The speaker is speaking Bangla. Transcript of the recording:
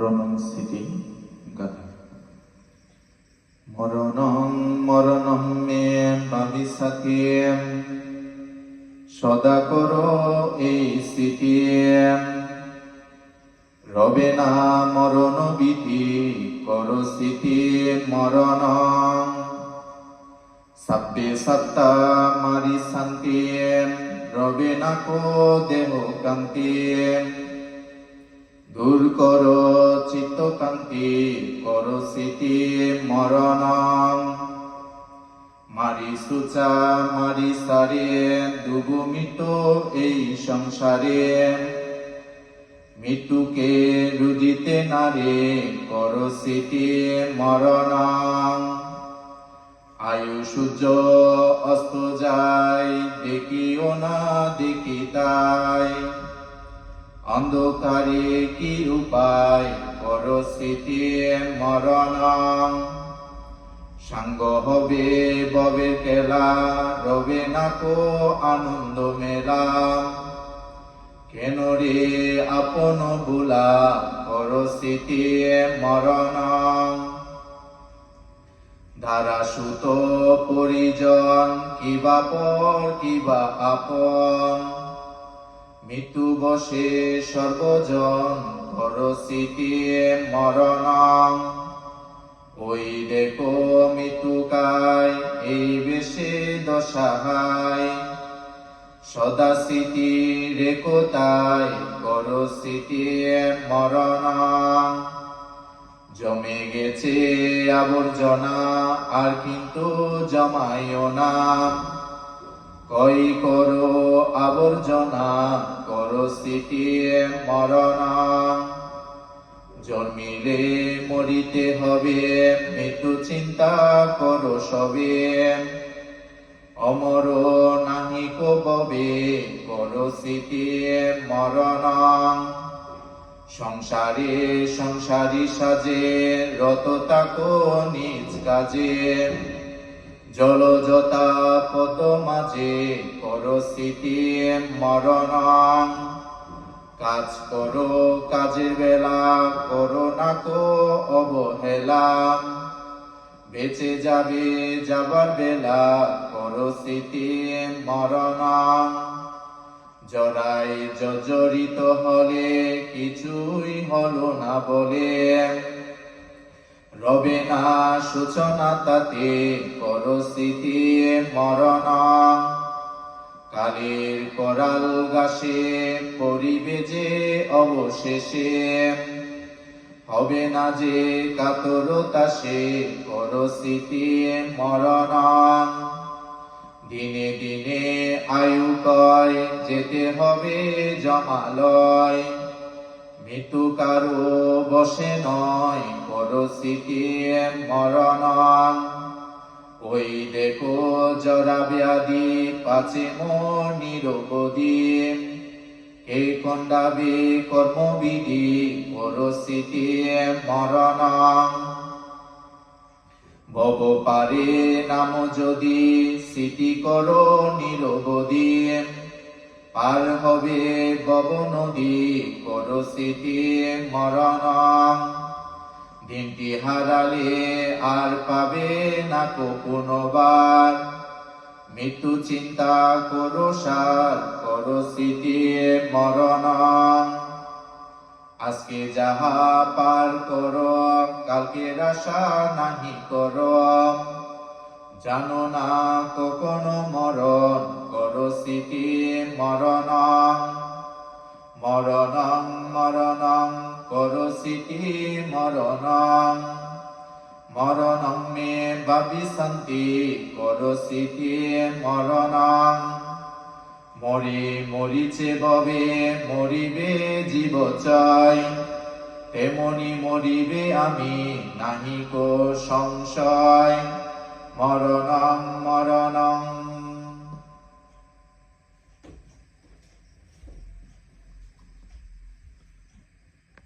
মরণং স্থিতি গাথা মরণং মরণং মে ভবিষ্যতি সদা করো এই স্থিতি রবে না মরণ বিধি করো স্থিতি মরণ। সাব্বে সত্তা মারি শান্তি রবে না কো দেহ কান্তি দূর কর চিত্ত কান্তি কর স্মৃতি মরণ মারি সুচা, মারি সারে দুগুমিত এই সংসারে। মৃত্যুকে রুদিতে নারে কর স্মৃতি মরণ আয়ু সূর্য অস্ত যায়, দেখিও না, দেখি তাই। অন্ধকারে কি উপায়? কর স্মৃতি মরণ সাঙ্গ হবে ববে কেলা রবে না কো আনন্দ মেলা। কেন রে আপন বুলা কর স্মৃতি মরণ ধারা সুত পরিজন, কিবা পর কিবা আপন। মৃত্যু বসে সর্বজন স্মৃতি মরণ ওই দেখো মৃত্যুকায়, এই বেশে দশাহায়। সদা স্মৃতি রেখো তাই কর স্মৃতি মরণ জমে গেছে আবর্জনা, আর কিন্তু জমাইও না। কই করো আবর্জনা, করো স্মৃতি মরণ। জন্মিলে মরিতে হবে, মৃত্যু চিন্তা করো সবে। অমর নাহি কবে করো স্মৃতি মরণ। সংসারে সংসারী সাজে, রত তাকো নিজ কাজে। জলজতা পদ মাঝে কর স্মৃতি মরণ। কাজ করো কাজের বেলা, করো না কো অবহেলা বেঁচে যাবে যাবার বেলা করো স্মৃতি মরণ। জড়াই জর্জরিত হলে কিছুই হলো না বলে। রবে না সূচনা তাতে কর স্মৃতি মরণ। কালের করাল গাছে পরিবে যে অবশেষে। হবে না যে কাতরতা সে কর স্মৃতি মরণ। দিনে দিনে আয়ু কয়, যেতে হবে জমালয় মৃত্যু কারও বসে নয় স্মৃতি মরণ ওই দেখো জরা ব্যাধি পাচে মোর হে কন্দাবে কর্মবিধি কর স্মৃতি মরণ ভব পারে নাম যদি স্মৃতি করো নিরবধি। পার হবে বব নদী করো স্মৃতি মরণ দিনটি হারালে আর পাবে না কো পুনবার মৃত্যু চিন্তা করো সার করো স্মৃতি মরণ আজকে যাহা পার কর কালকে আশা নাহি কর। জানো না কখনো মরণ স্মৃতি মরণ মরণং মরণং কর স্মৃতি মরণ মরণং মে ভাবি শান্তি কর স্মৃতি মরণ মরে মরিছে ববে মরিবে জীব চাই তেমনি মরিবে আমি, নাহি কো সংশয়। মরণং মরণং